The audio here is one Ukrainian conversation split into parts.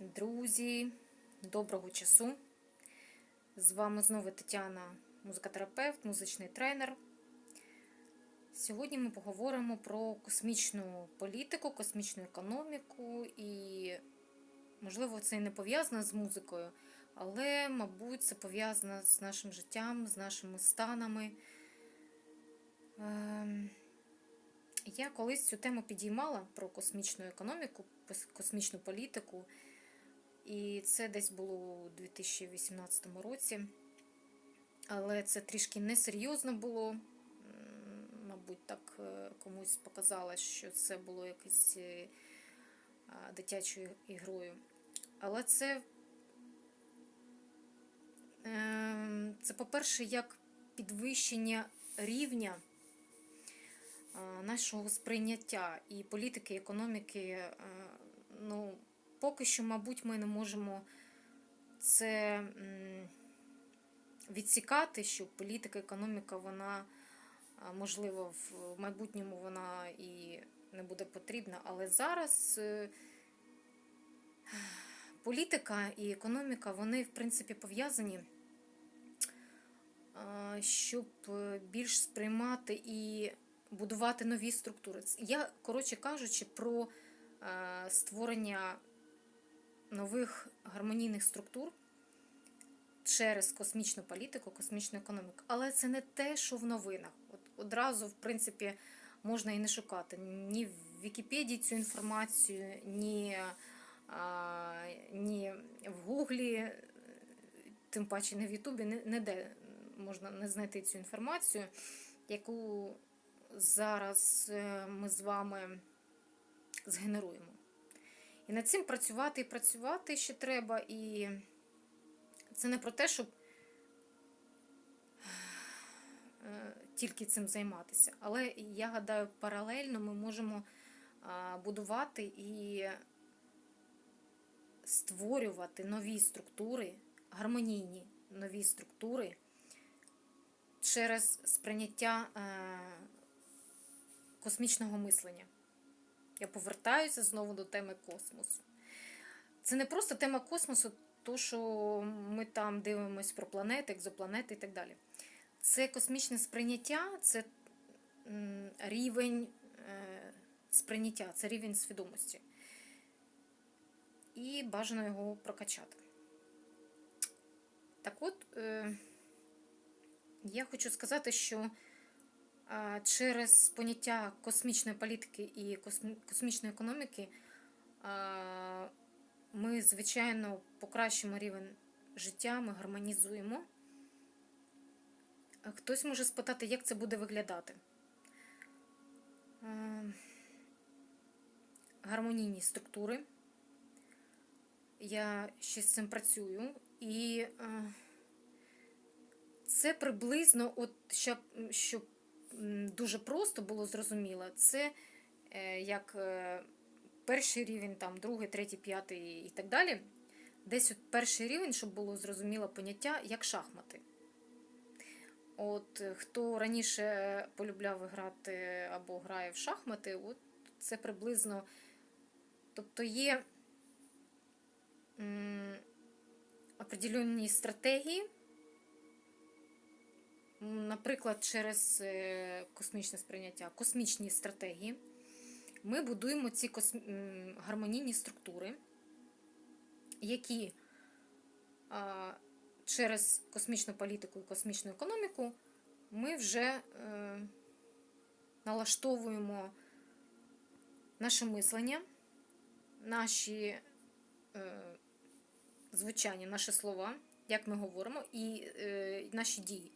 Друзі, доброго часу. З вами знову Тетяна, музикотерапевт, музичний тренер. Сьогодні ми поговоримо про космічну політику, космічну економіку і, можливо, це і не пов'язано з музикою, але, мабуть, це пов'язано з нашим життям, з нашими станами. Ем, Я колись цю тему підіймала про космічну економіку, космічну політику. І це десь було у 2018 році. Але це трішки несерйозно було. Мабуть, так е, комусь показалось, що це було якось е, дитячою ігрою. Але це, е, це по-перше, як підвищення рівня нашого сприйняття і політики, економіки. е, Ну, поки що, мабуть, ми не можемо це відсікати, що політика, економіка, вона, можливо, в майбутньому вона і не буде потрібна. Але зараз е, політика і економіка, вони, в принципі, пов'язані, щоб е, більш сприймати і будувати нові структури. Я, коротше кажучи, про е, створення нових гармонійних структур через космічну політику, космічну економіку. Але це не те, що в новинах. От одразу, в принципі, можна і не шукати ні в Вікіпедії цю інформацію, ні, а, ні в Гуглі, тим паче не в Ютубі, ні- ніде можна не знайти цю інформацію, яку зараз е, ми з вами згенеруємо. І над цим працювати і працювати ще треба. І це не про те, щоб е, тільки цим займатися. Але я гадаю, паралельно ми можемо будувати і створювати нові структури, гармонійні нові структури через сприйняття е, космічного мислення. Я повертаюся знову до теми космосу. Це не просто тема космосу, то що ми там дивимося про планети, екзопланети і так далі. Це космічне сприйняття, це рівень е, сприйняття, це рівень свідомості. І бажано його прокачати. Так от, е, я хочу сказати, що через поняття космічної політики і космічної економіки ми, звичайно, покращимо рівень життя, ми гармонізуємо. Хтось може спитати, як це буде виглядати. Гармонійні структури. Я ще з цим працюю. І це приблизно, от, щоб, дуже просто було зрозуміло, це е, як е, перший рівень, там, другий, третій, п'ятий і так далі. Десь от перший рівень, щоб було зрозуміло поняття, як шахмати. От е, хто раніше полюбляв грати або грає в шахмати, от це приблизно. Тобто є определенні стратегії, наприклад, через е, космічне сприйняття, космічні стратегії, ми будуємо ці косм- гармонійні структури, які через космічну політику і космічну економіку ми вже е, налаштовуємо наше мислення, наші е, звучання, наші слова, як ми говоримо, і наші дії,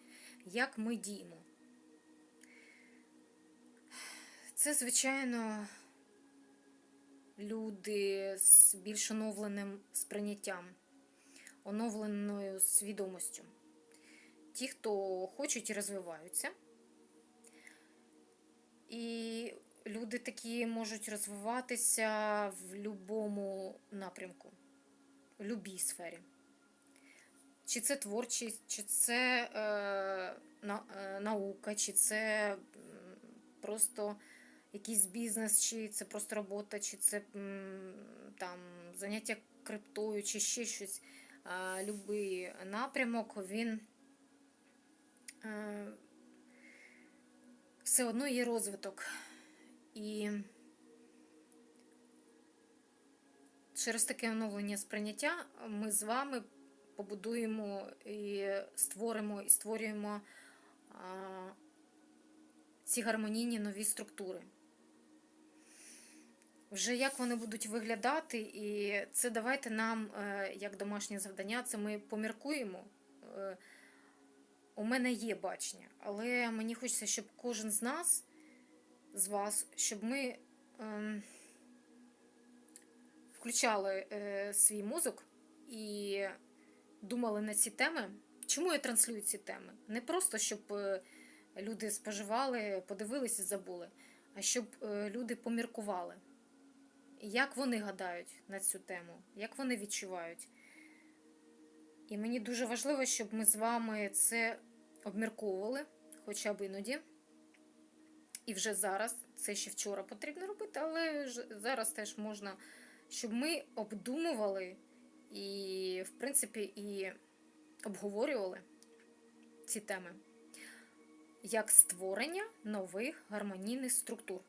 як ми діємо. Це, звичайно, люди з більш оновленим сприйняттям, оновленою свідомістю. Ті, хто хочуть і розвиваються. І люди такі можуть розвиватися в будь-якому напрямку, в будь-якій сфері. Чи це творчість, чи це е, на, е, наука, чи це просто якийсь бізнес, чи це просто робота, чи це там заняття криптою чи ще щось, а, любий напрямок, він е, все одно є розвиток. І через таке оновлення сприйняття ми з вами побудуємо і створимо і створюємо ці гармонійні нові структури. Вже як вони будуть виглядати, і це давайте нам, е, як домашнє завдання, це ми поміркуємо. Е, У мене є бачення, але мені хочеться, щоб кожен з нас, з вас, щоб ми ем, включали е, свій мозок і думали на ці теми. Чому я транслюю ці теми? Не просто щоб е, люди споживали, подивилися забули, а щоб е, люди поміркували. Як вони гадають на цю тему, як вони відчувають. І мені дуже важливо, щоб ми з вами це обмірковували, хоча б іноді. І вже зараз, це ще вчора потрібно робити, але зараз теж можна, щоб ми обдумували і, в принципі, і обговорювали ці теми як створення нових гармонійних структур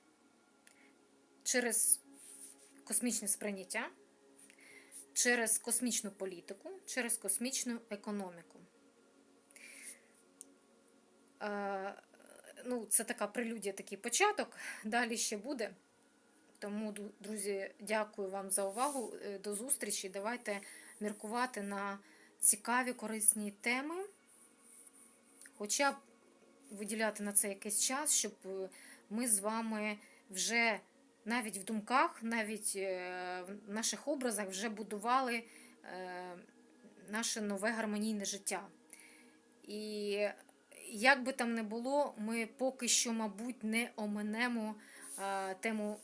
через космічне сприйняття, через космічну політику, через космічну економіку. Е, ну, це така прелюдія, такий початок. Далі ще буде. Тому, друзі, дякую вам за увагу. Е, До зустрічі. Давайте міркувати на цікаві, корисні теми. Хоча б виділяти на це якийсь час, щоб е, ми з вами вже навіть в думках, навіть е, в наших образах вже будували наше нове гармонійне життя. І як би там не було, ми поки що, мабуть, не оминемо тему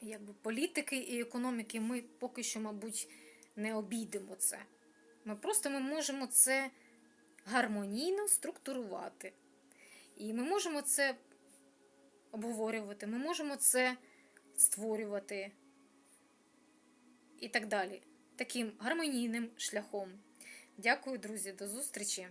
якби, політики і економіки. Ми поки що, мабуть, не обійдемо це. Ми просто ми можемо це гармонійно структурувати. І ми можемо це обговорювати, ми можемо це створювати і так далі. Таким гармонійним шляхом. Дякую, друзі, до зустрічі!